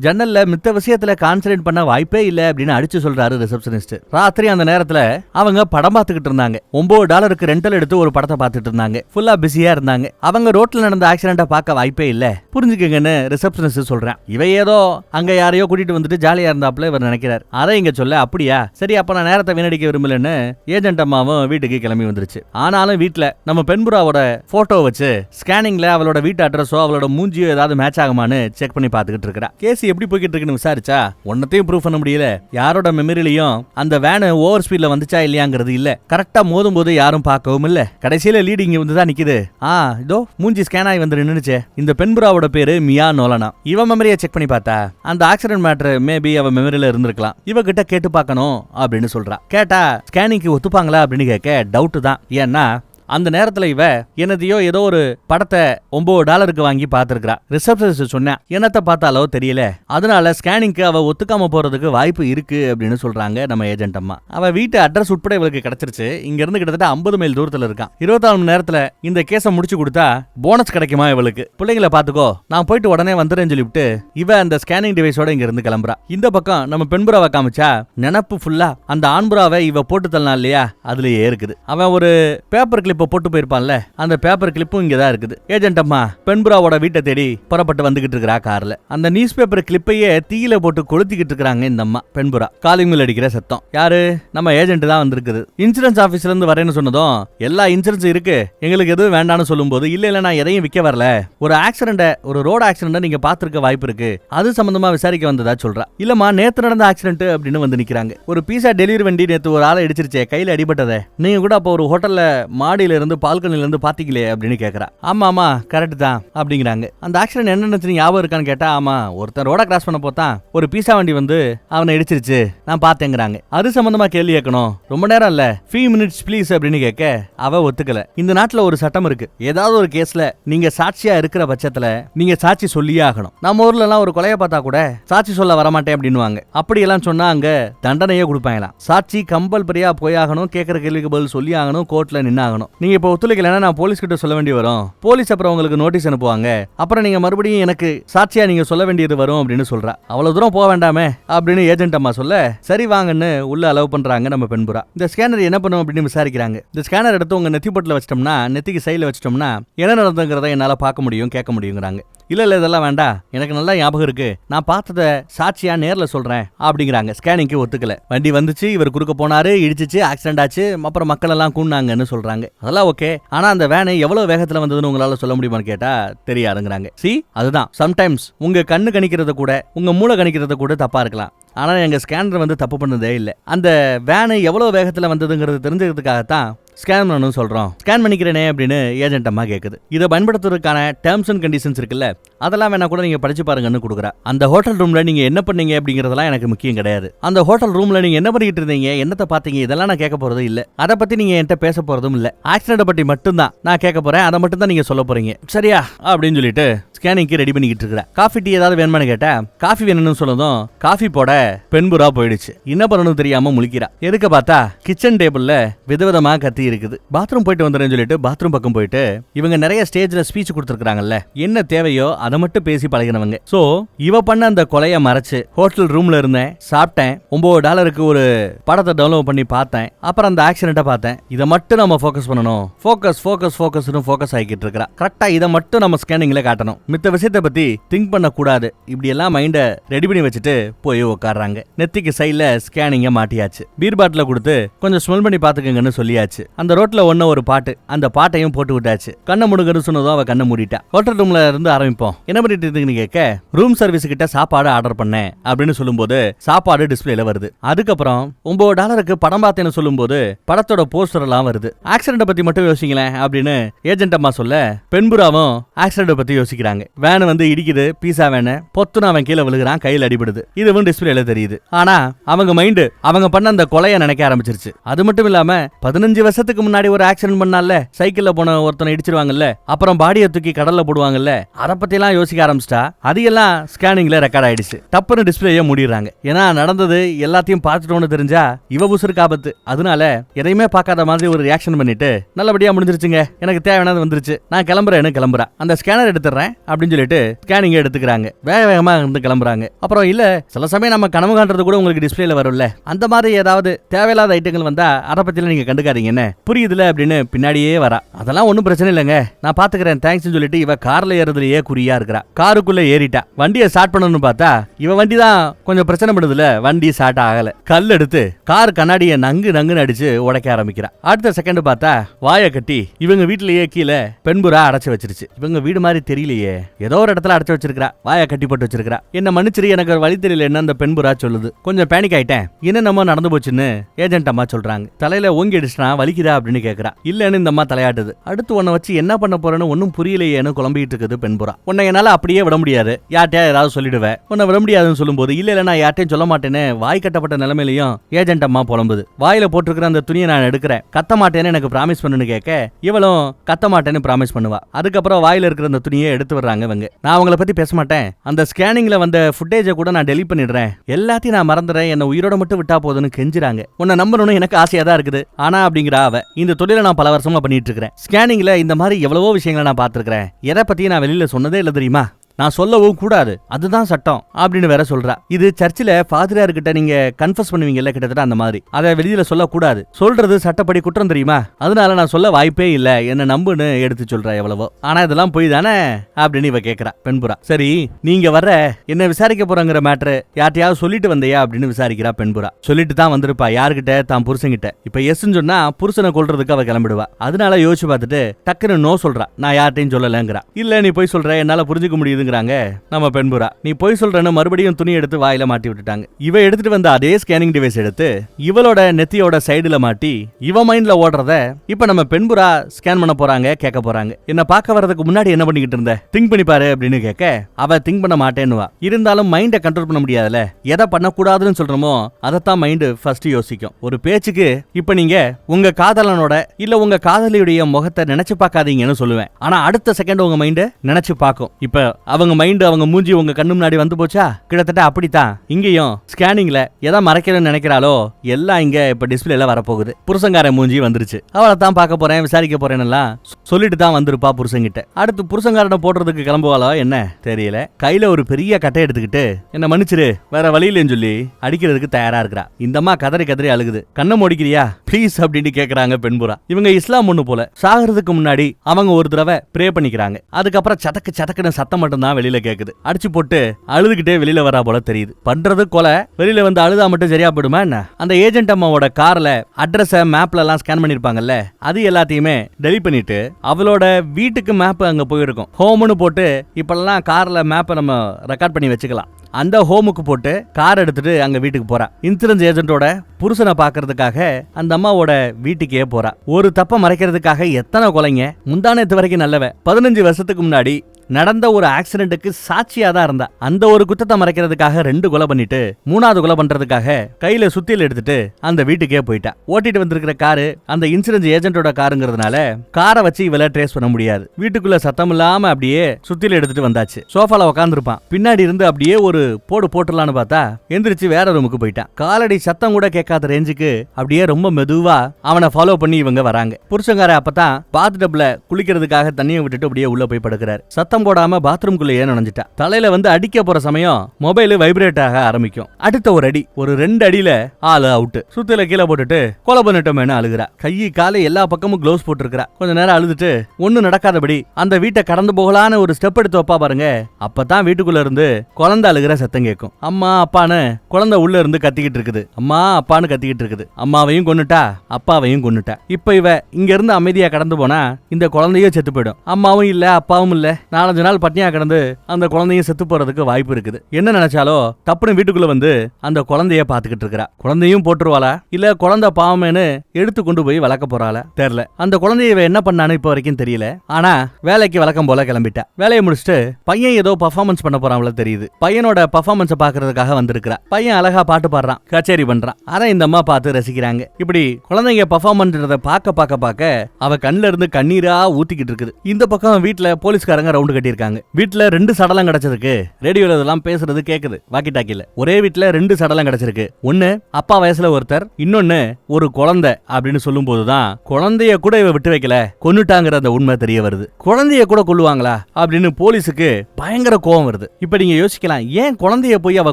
ஜன்னல்ல மித்த விஷயத்துல கான்சன்ட்ரேட் பண்ண வாய்ப்பே இல்ல அப்படின்னு அடிச்சு சொல்றாரு ரிசப்ஷனிஸ்ட் ராத்திரி அந்த நேரத்துல அவங்க படம் பார்த்துக்கிட்டு இருந்தாங்க. ஒன்பது டாலருக்கு ரெண்டல் எடுத்து ஒரு படத்தை பார்த்துட்டு இருந்தாங்க. ஃபுல்லா பிஸியா இருந்தாங்க. அவங்க ரோட்ல நடந்த ஆக்சிடென்ட்டை பார்க்க வாய்ப்பே இல்ல. புரிஞ்சுக்கங்கன்னு ரிசப்ஷனிஸ்ட் சொல்றேன். இவ ஏதோ அங்க யாரையோ கூட்டிட்டு வந்துட்டு ஜாலியா இருந்தாப்ல இவர் நினைக்கிறார். அதை இங்க சொல்ல அப்படியா? சரி அப்ப நான் நேரத்தை வீணடிக்க விரும்பலன்னு ஏஜென்ட் அம்மாவும் வீட்டுக்கு கிளம்பி வந்துருச்சு. ஆனாலும் வீட்ல நம்ம பெண்புறாவோட போட்டோ வச்சு ஸ்கேனிங்ல அவளோட வீட்டு அட்ரஸோ அவளோட மூஞ்சியோ ஏதாவது மேட்ச் ஆகுமான்னு செக் பண்ணி பார்த்துக்கிட்டு இருக்கிறா. கேஸ் எப்படி போய்கிட்டு இருக்குன்னு விசாரிச்சா ஒன்னத்தையும் ப்ரூவ் பண்ண முடியல. யாரோட மெமரிலையும் அந்த வேனு ஓவர் ஸ்பீட்ல வந்துச்சா இல்லையாங்கிறது இல்ல. கரெக்டா மோதும் போது யாரும் பார்க்கவும் இல்ல. கடைசியில லீடு இங்க வந்து தான் நிக்குது. ஆ இதோ மூஞ்சி ஸ்கேன் ஆகி வந்து நின்றுச்சே இந்த பெண்புறாவோட பேரு மியா நோலனா. இவ மெமரியை செக் பண்ணி பார்த்தா அந்த ஆக்சிடென்ட் மேட்ரு மேபி அவ மெமரியில இருந்திருக்கலாம். இவ கிட்ட கேட்டு பார்க்கணும் அப்படின்னு சொல்றா. கேட்டா ஸ்கேனிங்க்கு ஒத்துப்பாங்களா? அப்படின்னு கேட்க டவுட் தான். ஏன்னா அந்த நேரத்துல இவ என்னதையோ ஏதோ ஒரு படத்தை ஒன்பது டாலருக்கு வாங்கி பார்த்துருக்கா ரிசப்ஷனிஸ்ட் சொன்னேன் என்னத்தை பார்த்தாலோ தெரியல. அதனால ஸ்கேனிங்க்கு அவ ஒத்துக்காம போறதுக்கு வாய்ப்பு இருக்கு அப்படின்னு சொல்றாங்க நம்ம ஏஜென்ட் அம்மா. அவ வீட்டு அட்ரஸ் உட்பட இவளுக்கு கிடைச்சிருச்சு. இங்க இருந்து கிட்டத்தட்ட 50 மைல் தூரத்துல இருக்கான் இருபத்தாறு மணி நேரத்துல இந்த கேஸை முடிச்சு கொடுத்தா போனஸ் கிடைக்குமா இவளுக்கு? பிள்ளைங்களை பாத்துக்கோ நான் போயிட்டு உடனே வந்துடுறேன்னு சொல்லிவிட்டு இவ அந்த ஸ்கேனிங் டிவைஸோட இங்க இருந்து கிளம்புறா. இந்த பக்கம் நம்ம பெண்புறாவை காமிச்சா நினப்பு ஃபுல்லா அந்த ஆண்புறாவை இவ போட்டு தள்ளனா இல்லையா? அதுலயே இருக்குது. அவன் ஒரு பேப்பர் கிளிப்பை போட்டு போயிருப்பான்ல அந்த பேப்பர் கிளிப்பும் இங்க தான் இருக்குது. ஏஜென்ட் அம்மா பெண்புராவோட வீட்டை தேடி புறப்பட்டு வந்துகிட்டு இருக்கிறா கார்ல. அந்த நியூஸ் பேப்பர் கிளிப்பையே தீயில போட்டு கொளுத்திக்கிட்டு இருக்காங்க இந்த அம்மா பெண்புரா காலிங் மில் அடிக்கிற சத்தம். யாரு? நம்ம ஏஜென்ட் தான் வந்திருக்குது. இன்சூரன்ஸ் ஆபீஸ்ல இருந்து வரேன்னு சொன்னதும் எல்லா இன்சூரன்ஸ் இருக்கு எங்களுக்கு எதுவும் வேண்டாம்னு சொல்லும்போது இல்ல இல்ல நான் எதையும் விற்க வரல. ஒரு ஆக்சிடென்ட ஒரு ரோடு ஆக்சிடென்ட நீங்க பாத்துருக்க வாய்ப்பு இருக்கு. அது சம்பந்தமா விசாரிக்க வந்ததா சொல்றா. இல்லம்மா நேத்து நடந்த ஆக்சிடென்ட் அப்படின்னு வந்து நிக்கிறாங்க. ஒரு பீஸா டெலிவரி வண்டி நேத்து ஒரு ஆளை இடிச்சிருச்சே கையில அடிபட்டதே. நீங்க கூட அப்போ ஒரு ஹோட்டல்ல மாடி இருந்து பால்கனில இருந்து அப்படின்னு கேட்குறா ஆமா ஆமா கரெக்ட் தான் அப்படிங்கிறாங்க. அந்த ஆக்சிடென்ட் என்ன ஞாபகம் இருக்கான்னு கேட்டா ஆமா ஒருத்தன் ரோட கிராஸ் பண்ண போத்தான் ஒரு பீஸா வண்டி வந்து அவனை இடிச்சிருச்சு நான் பார்த்தேங்கிறாங்க அது சம்பந்தமா கேள்வி கேட்கணும். ரொம்ப நேரம் இல்ல. ஃபியூ மினிட்ஸ் ப்ளீஸ் அப்படின்னு கேட்க அவ ஒத்துக்கல. இந்த நாட்டில் ஒரு சட்டம் இருக்கு. ஏதாவது ஒரு கேஸ்ல நீங்க சாட்சியா இருக்கிற பட்சத்துல நீங்க சாட்சி சொல்லியே ஆகணும். நம்ம ஊர்ல எல்லாம் ஒரு கொலையை பார்த்தா கூட சாட்சி சொல்ல வரமாட்டேன் அப்படின்னுவாங்க. அப்படியெல்லாம் சொன்னா அங்க தண்டனையே கொடுப்பாங்களாம். சாட்சி கம்பல்பரியா போயாகணும் கேட்கற கேள்விக்கு பதில் சொல்லி ஆகணும் கோர்ட்ல நின்னாகணும். நீங்க இப்போ ஒத்துழைக்கலைன்னா நான் போலீஸ் கிட்ட சொல்ல வேண்டி வரும். போலீஸ் அப்புறம் உங்களுக்கு நோட்டீஸ் அனுப்புவாங்க. அப்புறம் நீங்க மறுபடியும் எனக்கு சாட்சியா நீங்க சொல்ல வேண்டியது வரும் அப்படின்னு சொல்றா. அவ்வளவு தூரம் போக வேண்டாமே அப்படின்னு ஏஜென்ட் அம்மா சொல்ல சரி வாங்கன்னு உள்ள அலோவ் பண்றாங்க நம்ம பெண்புறா. இந்த ஸ்கேனர் என்ன பண்ணும் அப்படின்னு விசாரிக்கிறாங்க. இந்த ஸ்கேனர் எடுத்து உங்க நெத்தி பொட்டில் வச்சிட்டோம்னா நெத்திக்கு சைடில் வச்சிட்டோம்னா என்ன நடந்துங்கிறத என்னால பார்க்க முடியும் கேட்க முடியுங்கிறாங்க. இல்லை இல்லை இதெல்லாம் வேண்டாம் எனக்கு நல்லா ஞாபகம் இருக்கு. நான் பார்த்ததை சாட்சியாக நேரில் சொல்கிறேன் அப்படிங்கிறாங்க. ஸ்கேனிங்க்கு ஒத்துக்கல. வண்டி வந்துச்சு இவர் குறுக்க போனாரு இடிச்சிச்சு ஆக்சிடென்ட் ஆச்சு அப்புறம் மக்கள் எல்லாம் கூண்டாங்கன்னு சொல்றாங்க. அதெல்லாம் ஓகே ஆனா அந்த வேனை எவ்வளவு வேகத்தில் வந்ததுன்னு உங்களால சொல்ல முடியுமான்னு கேட்டா தெரியாதுங்கிறாங்க. சி அதுதான். சம்டைம்ஸ் உங்க கண்ணு கணிக்கிறத கூட உங்க மூளை கணிக்கிறத கூட தப்பா இருக்கலாம். ஆனால் எங்கள் ஸ்கேனர் வந்து தப்பு பண்ணதே இல்லை. அந்த வேனை எவ்வளோ வேகத்தில் வந்ததுங்கிறது தெரிஞ்சுக்கிறதுக்காகத்தான் ஸ்கேன் பண்ணணும் சொல்கிறோம் ஸ்கேன் பண்ணிக்கிறேனே அப்படின்னு ஏஜென்ட் அம்மா கேட்குது இதை பயன்படுத்துறதுக்கான டேர்ம்ஸ் அண்ட் கண்டிஷன்ஸ் இருக்குல்ல அதெல்லாம் வேணா கூட நீங்கள் படிச்சு பாருங்கன்னு கொடுக்குறா. அந்த ஹோட்டல் ரூமில் நீங்கள் என்ன பண்ணீங்க அப்படிங்கிறதெல்லாம் எனக்கு முக்கியம் கிடையாது. அந்த ஹோட்டல் ரூமில் நீங்கள் என்ன பண்ணிட்டு இருந்தீங்க என்னத்தை பார்த்தீங்க இதெல்லாம் நான் கேட்க போகிறது இல்லை. அதை பற்றி நீங்கள் என்கிட்ட பேச போகிறதும் இல்லை. ஆக்சிடென்ட்டை பற்றி மட்டும்தான் நான் கேட்க போகிறேன் அதை மட்டும் தான் நீங்கள் சொல்ல போகிறீங்க சரியா? அப்படின்னு சொல்லிட்டு ஸ்கேனிங்க்கு ரெடி பண்ணிக்கிட்டு இருக்கிற. காஃபி டீ ஏதாவது வேணுமான்னு கேட்டேன் காஃபி வேணும்னு சொன்னதும் காஃபி போட பெண்புறா போயிடுச்சு. என்ன பண்ணணும் தெரியாமல் முழிக்கிறா. எதுக்க பார்த்தா கிச்சன் டேபிளில் விதவிதமாக கத்தி இருக்குது. பாத்ரூம் போயிட்டு வந்துடுறேன்னு சொல்லிட்டு பாத்ரூம் பக்கம் போயிட்டு இவங்க நிறைய ஸ்டேஜ்ல ஸ்பீச் கொடுத்துருக்காங்கல்ல என்ன தேவையோ அதை மட்டும் பேசி பழகினவங்க. சோ இவ பண்ண அந்த கொலைய மறைச்சு ஹோட்டல் ரூம்ல இருந்தேன் சாப்பிட்டேன். ஒன்பது டாலருக்கு ஒரு படத்தை டவுன்லோட் பண்ணி பார்த்தேன். அப்புறம் அந்த ஆக்சிடென்ட்டை பார்த்தேன். இதை மட்டும் நம்ம ஃபோக்கஸ் பண்ணணும். ஃபோக்கஸ் ஃபோக்கஸ் ஃபோக்கஸ்னு ஃபோக்கஸ் ஆகிக்கிட்டு இருக்கிறா. கரெக்டா இதை மட்டும் நம்ம ஸ்கேனிங்ல காட்டணும். மித்த விஷயத்தை பத்தி திங்க் பண்ண கூடாது இப்படி எல்லாம் மைண்டை ரெடி பண்ணி வச்சுட்டு போய் உட்காடுறாங்க நெத்திக்கு சைடில் ஸ்கேனிங்க மாட்டியாச்சு. பீர் பாட்டில கொடுத்து கொஞ்சம் ஸ்மெல் பண்ணி பாத்துக்கங்கன்னு சொல்லியாச்சு. அந்த ரோட்ல ஒன்ன ஒரு பாட்டு. அந்த பாட்டையும் போட்டு விட்டாச்சு. கண்ணை முடுங்கன்னு சொன்னதும் அவ கண்ணை மூடிட்டா. ஹோட்டல் ரூம்ல இருந்து ஆரம்பிப்போம். என்ன பண்ணிட்டு இருந்தீங்கன்னு கேட்க ரூம் சர்வீஸ் கிட்ட சாப்பாடு ஆர்டர் பண்ணேன். அப்படின்னு சொல்லும்போது சாப்பாடு டிஸ்பிளேல வருது. அதுக்கப்புறம் ஒன்பது டாலருக்கு படம் பார்த்தேன்னு சொல்லும்போது படத்தோட போஸ்டர் எல்லாம் வருது. ஆக்சிடென்ட் பத்தி மட்டும் யோசிங்களேன். அப்படின்னு ஏஜென்ட் அம்மா சொல்ல பெண்புறாவும் ஆக்சிடென்ட் பத்தி யோசிக்கிறாங்க. வேன் வந்து இடிக்குது பீஸா வேனை பொத்துன்னு அவன் கீழே விழுகிறான் கையில் அடிபடுது. இதுவும் டிஸ்பிளேல தெரியுது. ஆனா அவங்க மைண்டு அவங்க பண்ண அந்த கொலையை நினைக்க ஆரம்பிச்சிருச்சு. அது மட்டும் இல்லாம பதினஞ்சு வருஷம் வருஷத்துக்கு முன்னாடி ஒரு ஆக்சிடென்ட் பண்ணால சைக்கிள்ல போன ஒருத்தனை இடிச்சிருவாங்கல்ல அப்புறம் பாடியை தூக்கி கடல்ல போடுவாங்கல்ல அதை பத்தி எல்லாம் யோசிக்க ஆரம்பிச்சிட்டா அது எல்லாம் ஸ்கேனிங்ல ரெக்கார்ட் ஆயிடுச்சு. தப்புன்னு டிஸ்பிளேயே மூடிடுறாங்க. ஏன்னா நடந்தது எல்லாத்தையும் பார்த்துட்டோன்னு தெரிஞ்சா இவ உசுருக்கு ஆபத்து. அதனால எதையுமே பார்க்காத மாதிரி ஒரு ரியாக்ஷன் பண்ணிட்டு நல்லபடியா முடிஞ்சிருச்சுங்க. எனக்கு தேவையானது வந்துருச்சு. நான் கிளம்புறேன்னு கிளம்புறா. அந்த ஸ்கேனர் எடுத்துறேன் அப்படின்னு சொல்லிட்டு ஸ்கேனிங் எடுத்துக்கிறாங்க. வேக வேகமா இருந்து கிளம்புறாங்க. அப்புறம் இல்ல சில சமயம் நம்ம கனவு காண்றது கூட உங்களுக்கு டிஸ்பிளேல வரும்ல. அந்த மாதிரி ஏதாவது தேவையில்லாத ஐட்டங்கள் வந்தா அதை பத்திலாம் நீங்க கண்டுக்காதீங்க என்ன புரியுதுல அப்படின்னு பின்னாடியே வரா. அதெல்லாம் ஒன்றும் பிரச்சனை இல்லைங்க. நான் பாத்துக்கிறேன். தேங்க்ஸ் சொல்லிட்டு இவ கார்ல ஏறதுலயே குறியா இருக்கிறா. காருக்குள்ள ஏறிட்டா. வண்டியை ஸ்டார்ட் பண்ணணும்னு பார்த்தா இவ வண்டி தான் கொஞ்சம் பிரச்சனை பண்ணுதுல வண்டி ஸ்டார்ட் ஆகல. கல் எடுத்து கார் கண்ணாடியை நங்கு நங்குன்னு அடிச்சு உடைக்க ஆரம்பிக்கிறா. அடுத்த செகண்ட் பார்த்தா வாயை கட்டி இவங்க வீட்டிலேயே கீழே பெண்புறா அடைச்சு வச்சிருச்சு. இவங்க வீடு மாதிரி தெரியலையே. ஏதோ ஒரு இடத்துல அடைச்சு வச்சிருக்கா வாயை கட்டி போட்டு வச்சிருக்கா என்ன மன்னிச்சிரு எனக்கு வழி தெரியல. என்ன அந்த பெண்புறா சொல்லுது? கொஞ்சம் பேனிக் ஆயிட்டேன். என்ன நம்ம நடந்து போச்சுன்னு ஏஜென்ட் அம்மா சொல்றாங்க. தலையில ஓங்கி அடிச்சுனா வலிக்குதா. அப்படின்னு கேக்குறா. இல்லன்னு இந்த அம்மா தலையாட்டுது. அடுத்து உன்னை வச்சு என்ன பண்ண போறேன்னு ஒன்னும் புரியலையேன்னு குழம்பிட்டு இருக்குது பெண்புறா. உன்னை என்னால அப்படியே விட முடியாது. யார்ட்டையா ஏதாவது சொல்லிடுவேன் உன்னை விட முடியாதுன்னு சொல்லும்போது இல்ல இல்ல நான் யார்ட்டையும் சொல்ல மாட்டேன்னு வாய் கட்டப்பட்ட நிலைமையிலையும் ஏஜென்ட் அம்மா புலம்புது. வாயில போட்டிருக்கிற அந்த துணியை நான் எடுக்கிறேன். கத்த மாட்டேன்னு எனக்கு ப்ராமிஸ் பண்ணுன்னு கேட்க இவளும் கத்த மாட்டேன்னு பிராமிஸ் பண்ணுவா. அதுக்கப்புறம் வாயில இருக்கிற அந்த துணியை எடுத்து வர்றாங்க இவங்க. நான் அவங்கள பத்தி பேச மாட்டேன். அந்த ஸ்கேனிங்ல வந்த ஃபுட்டேஜை கூட நான் டெலிட் பண்ணிடுறேன். எல்லாத்தையும் நான் மறந்துறேன் என்ன உயிரோட மட்டும் விட்டா போதுன்னு கெஞ்சுறாங்க. உன்னை நம்பணும்னு எனக்கு ஆசையா தான் இருக்குது. ஆனா அப்படிங்கிற அவ. இந்த தொழிலை நான் பல வருஷமா பண்ணிட்டு இருக்கிறேன். ஸ்கேனிங்ல இந்த மாதிரி எவ்வளவோ விஷயங்களை நான் பார்த்துருக்கிறேன். எதை பத்தி நான் வெளியில சொன்னதே இல்லை தெரியுமா? நான் சொல்லவும் கூடாது. அதுதான் சட்டம் அப்படின்னு வேற சொல்றா. இது சர்ச்சில் ஃபாதரியார் கிட்ட நீங்க கன்ஃபர்ஸ் பண்ணுவீங்கல்ல கிட்டத்தட்ட அந்த மாதிரி. அதை வெளியில சொல்லக்கூடாது. சொல்றது சட்டப்படி குற்றம் தெரியுமா? அதனால நான் சொல்ல வாய்ப்பே இல்ல. என்ன நம்புன்னு எடுத்து சொல்றா எவ்வளவோ. ஆனா இதெல்லாம் போய் தானே? அப்படின்னு இவ கேட்கறா பெண்புறா. சரி நீங்க வர்ற என்ன விசாரிக்க போறங்கிற மேட்ரு யார்ட்டையாவது சொல்லிட்டு வந்தையா? அப்படின்னு விசாரிக்கிறா பெண்புறா. சொல்லிட்டு தான் வந்திருப்பா. யாருக்கிட்ட தான் புருஷன்கிட்ட. இப்ப எஸ்ன்னு சொன்னா புருஷனை கொள்றதுக்கு அவ கிளம்பிடுவா. அதனால யோசிச்சு பார்த்துட்டு டக்குன்னு நோ சொல்றா. நான் யார்ட்டையும் சொல்லலங்கிறா. இல்ல நீ போய் சொல்ற. என்னால புரிஞ்சுக்க முடியுதுங்கிறாங்க நம்ம பெண்புறா நீ போய் சொல்றேன்னு மறுபடியும் துணி எடுத்து வாயில மாட்டி விட்டுட்டாங்க. இவ எடுத்துட்டு வந்த அதே ஸ்கேனிங் டிவைஸ் எடுத்து இவளோட நெத்தியோட சைடுல மாட்டி இவ மைண்ட்ல ஓடுறத இப்ப நம்ம பெண்புறா ஸ்கேன் பண்ண போறாங்க கேட்க போறாங்க. என்ன பார்க்க வர்றதுக்கு முன்னாடி என்ன பண்ணிக்கிட்டு இருந்த? திங்க் பண்ணி பாரு அப்படின்னு கேட்க அவ திங்க் பண்ண மாட்டேன்னுவா இருந்தாலும் மைண்டை கண்ட்ரோல் பண்ண முடியாதுல எதை பண்ணக்கூடாதுன்னு சொல்றோமோ அதைத்தான் மைண்டு ஃபர்ஸ்ட் யோசிக்கும். ஒரு பேச்சுக்கு இப்ப நீங்க உங்க காதலனோட இல்ல உங்க காதலியுடைய முகத்தை நினைச்சு பார்க்காதீங்கன்னு சொல்லுவேன். ஆனா அடுத்த செகண்ட் உங்க மைண்ட் நினைச்சு பார்க்கும். இப்ப அவங்க மைண்டு அவங்க மூஞ்சி உங்க கண்ணு முன்னாடி வந்து போச்சா? கிட்டத்தட்ட அப்படித்தான். இங்கேயும் ஸ்கேனிங்ல எதா மறைக்கணும்னு நினைக்கிறாளோ எல்லாம் இங்க இப்ப டிஸ்பிளேல வரப்போகுது. புருஷங்கார மூஞ்சி வந்துருச்சு. அவளை தான் பார்க்க போறேன் விசாரிக்க போறேன்னெல்லாம் சொ- சொல்லிட்டு தான் வந்திருப்பா புருஷங்கிட்ட அடுத்து புருஷங்காரனை போடுறதுக்கு கிளம்புவாளோ என்ன? தெரியல. கையில ஒரு பெரிய கட்டை எடுத்துக்கிட்டு என்ன மன்னிச்சிரு வேற வழியிலன்னு சொல்லி அடிக்கிறதுக்கு தயாரா இருக்கிறா. இந்த அம்மா கதறி கதறி அழுகுது. கண்ணை முடிக்கிறியா? ப்ளீஸ் அப்படின்னு கேக்குறாங்க பெண்புறா இவங்க இஸ்லாம் ஒண்ணு போல சாகிறதுக்கு முன்னாடி அவங்க ஒரு தடவை ப்ரே பண்ணிக்கிறாங்க. அதுக்கப்புறம் சதக்கு சதக்குன்னு சத்தம் மட்டும் தான் வெளியில கேக்குது. அடிச்சு போட்டு அழுதுகிட்டே வெளியில வரா போல தெரியுது. பண்றது கொலை. வெளியில வந்து அழுதா மட்டும் சரியா போயிடுமா என்ன? அந்த ஏஜென்ட் அம்மாவோட கார்ல அட்ரஸ மேப்ல எல்லாம் ஸ்கேன் பண்ணிருப்பாங்கல்ல அது எல்லாத்தையுமே டெலிட் பண்ணிட்டு அவளோட வீட்டுக்கு மேப் அங்க போயிருக்கும். ஹோம்னு போட்டு இப்பெல்லாம் கார்ல மேப்பை நம்ம ரெக்கார்ட் பண்ணி வச்சுக்கலாம். அந்த ஹோமுக்கு போட்டு கார் எடுத்துட்டு அங்க வீட்டுக்கு போறா. இன்சூரன்ஸ் ஏஜென்ட்டோட புருஷனை பாக்குறதுக்காக அந்த அம்மாவோட வீட்டுக்கே போறா. ஒரு தப்ப மறைக்கிறதுக்காக எத்தனை கொலைங்க? முந்தானத்து வரைக்கும் நல்லவ பதினஞ்சு வருஷத்துக்கு முன்னாடி நடந்த ஒரு ஆக்சிடென்ட்டுக்கு சாட்சியா தான் இருந்தா. அந்த ஒரு குத்தத்தை மறைக்கிறதுக்காக ரெண்டு கொலை பண்ணிட்டு மூணாவது கொலை பண்றதுக்காக கையில சுத்தியில் எடுத்துட்டு அந்த வீட்டுக்கே போயிட்டா. ஓட்டிட்டு வந்திருக்கிற காரு அந்த இன்சூரன்ஸ் ஏஜென்ட்டோட காருங்கிறதுனால காரை வச்சு இவள ட்ரேஸ் பண்ண முடியாது. வீட்டுக்குள்ள சத்தம் இல்லாம அப்படியே சுத்தியில் எடுத்துட்டு வந்தாச்சு. சோஃபால உட்காந்துருப்பான் பின்னாடி இருந்து அப்படியே ஒரு போடு போட்டுலான்னு பார்த்தா எந்திரிச்சு வேற ரூமுக்கு போயிட்டான் காலடி சத்தம் கூட கேட்காத ரேஞ்சுக்கு அப்படியே ரொம்ப மெதுவா அவனை ஃபாலோ பண்ணி இவங்க வராங்க. புருஷங்கார அப்பதான் பாத் டப்ல குளிக்கிறதுக்காக தண்ணியை விட்டுட்டு அப்படியே உள்ள போய் படுக்கிறார். சத்தம் போடாம பாத்ரூம்குள்ளேயே நுழைஞ்சிட்டா தலையில வந்து அடிக்க போற சமயம் மொபைல் வைப்ரேட் ஆக ஆரம்பிக்கும். அடுத்த ஒரு அடி ஒரு ரெண்டு அடியில ஆளு அவுட் சுத்தில கீழே போட்டுட்டு கொலை பண்ணிட்டோமேனு அழுகுறா. கை காலை எல்லா பக்கமும் க்ளோஸ் போட்டுருக்கா கொஞ்ச நேரம் அழுதுட்டு ஒண்ணும் நடக்காதபடி அந்த வீட்டை கடந்து போகலான்னு ஒரு ஸ்டெப் எடுத்து வைப்பா பாருங்க. அப்பதான் வீட்டுக்குள்ள இருந்து குழந்தை அழுகிற சத்தம் கேட்கும். அம்மா அப்பான்னு குழந்தை உள்ள இருந்து கத்திக்கிட்டு இருக்குது. அம்மா அப்பான்னு கத்திக்கிட்டு இருக்குது. அம்மாவையும் கொன்னுட்டா அப்பாவையும் கொண்டுட்டா இப்ப இவ இங்க இருந்து அமைதியா கடந்து போனா இந்த குழந்தையும் செத்து போயிடும். அம்மாவும் இல்ல அப்பாவும் இல்ல. நான் நாலஞ்சு நாள் பட்னியா கிடந்து அந்த குழந்தையும் செத்து போறதுக்கு வாய்ப்பு இருக்குது. என்ன நினைச்சாலோ தப்புன்னு வீட்டுக்குள்ள வந்து அந்த குழந்தைய பாத்துக்கிட்டு இருக்கறா. குழந்தையும் போட்டுருவாளா? இல்ல குழந்தை பாவமேனு எடுத்து கொண்டு போய் வளர்க்க போறாளா? தெரியல. அந்த குழந்தைய என்ன பண்ணான்னு இப்ப வரைக்கும் தெரியல. ஆனா வேலைக்கு வழக்கம் போல கிளம்பிட்டா. வேலையை முடிச்சுட்டு பையன் ஏதோ பர்ஃபார்மன்ஸ் பண்ண போறான் தெரியுது. பையனோட பர்ஃபார்மன்ஸை பாக்குறதுக்காக வந்திருக்கிறா. பையன் அழகா பாட்டு பாடுறான் கச்சேரி பண்றான். அதை இந்த அம்மா பார்த்து ரசிக்கிறாங்க. இப்படி குழந்தைங்க பர்ஃபார்ம் பண்றத பார்க்க பார்க்க பார்க்க அவ கண்ணுல இருந்து கண்ணீரா ஊத்திக்கிட்டு இருக்குது. இந்த பக்கம் வீட்டுல போலீஸ்காரங்க ரவுண்டு கட்டியிருக்காங்க. வீட்டில் ரெண்டு சடலம் கிடச்சிருக்கு. ரேடியோவில் இதெல்லாம் பேசுறது கேட்குது வாக்கி டாக்கில ஒரே வீட்டில் ரெண்டு சடலம் கிடச்சிருக்கு. ஒன்று அப்பா வயசில் ஒருத்தர் இன்னொன்று ஒரு குழந்தை அப்படின்னு சொல்லும்போது தான் குழந்தைய கூட இவ விட்டு வைக்கல. கொன்னுட்டாங்கிற அந்த உண்மை தெரிய வருது. குழந்தைய கூட கொல்லுவாங்களா அப்படின்னு போலீஸுக்கு பயங்கர கோவம் வருது. இப்போ நீங்கள் யோசிக்கலாம் ஏன் குழந்தைய போய் அவ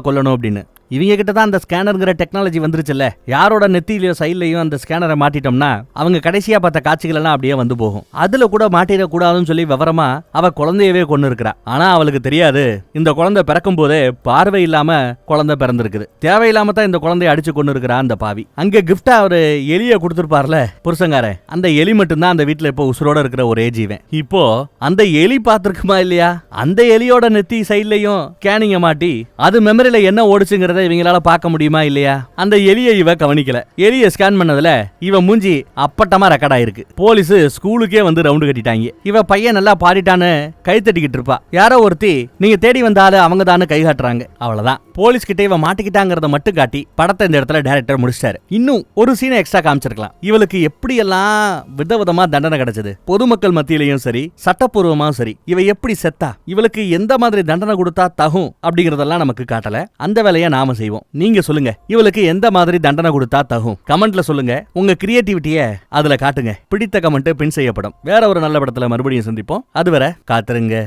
கொல்லணும் அப்படின்னு? இவங்க கிட்ட தான் அந்த ஸ்கேனருங்கிற டெக்னாலஜி வந்துருச்சுல்ல. யாரோட நெத்திலையோ சைட்லையும் அந்த ஸ்கேனரை மாட்டிட்டோம்னா அவங்க கடைசியா பார்த்த காட்சிகள் எல்லாம் அப்படியே வந்து போகும். அதுல கூட மாட்டிடக்கூடாதுன்னு சொல்லி விவரமா அவ குழந்தையவே கொண்டு இருக்கிறா. ஆனா அவளுக்கு தெரியாது. இந்த குழந்தை பிறக்கும் போதே பார்வை இல்லாம குழந்தை பிறந்திருக்குது. தேவையில்லாம தான் இந்த குழந்தைய அடிச்சு கொண்டு இருக்கிறா அந்த பாவி. அங்க கிஃப்டா அவரு எலிய கொடுத்துருப்பார்ல புருஷங்கார. அந்த எலி மட்டும்தான் அந்த வீட்டுல இப்போ உசுரோட இருக்கிற ஒரே ஜீவன். இப்போ அந்த எலி பார்த்துருக்குமா இல்லையா? அந்த எலியோட நெத்தி சைட்லயும் கேனிங்க மாட்டி அது மெமரியில என்ன ஓடுச்சுங்கிறத இவங்களால பார்க்க முடியுமா இல்லையா? அந்த எலியை இவ கவனிக்கல. எலியை ஸ்கேன் பண்ணதுல இவ மூஞ்சி அப்பட்டமா ரெக்கார்ட் ஆயிருக்கு. போலீஸ் ஸ்கூலுக்கே வந்து ரவுண்டு கட்டிட்டாங்க. இவ பையன் நல்லா பாடிட்டான்னு கை தட்டிக்கிட்டு இருப்பா. யாரோ ஒருத்தி நீங்க தேடி வந்தாலும் அவங்க தானு கை காட்டுறாங்க. அவ்வளவுதான். போலீஸ் கிட்ட இவ மாட்டிக்கிட்டாங்கிறத மட்டும் காட்டி படத்தை இந்த இடத்துல டைரக்டர் முடிச்சிட்டாரு. இன்னும் ஒரு சீனை எக்ஸ்ட்ரா காமிச்சிருக்கலாம். இவளுக்கு எப்படியெல்லாம் விதவிதமா தண்டனை கிடைச்சது? பொதுமக்கள் மத்தியிலையும் சரி சட்டப்பூர்வமாவும் சரி இவ எப்படி செத்தா? இவளுக்கு எந்த மாதிரி தண்டனை கொடுத்தா தகும் அப்படிங்கறதெல்லாம் நமக்கு காட்டல. அந்த வேலையை நான் நாம செய்வோம். நீங்க சொல்லுங்க. இவளுக்கு எந்த மாதிரி தண்டனை கொடுத்தா தகும்? கமெண்ட்ல சொல்லுங்க. உங்க கிரியேட்டிவிட்டிய அதுல காட்டுங்க. பிடித்த கமெண்ட் பின் செய்யப்படும். வேற ஒரு நல்ல படத்துல மறுபடியும் சந்திப்போம். அதுவரை காத்துருங்க.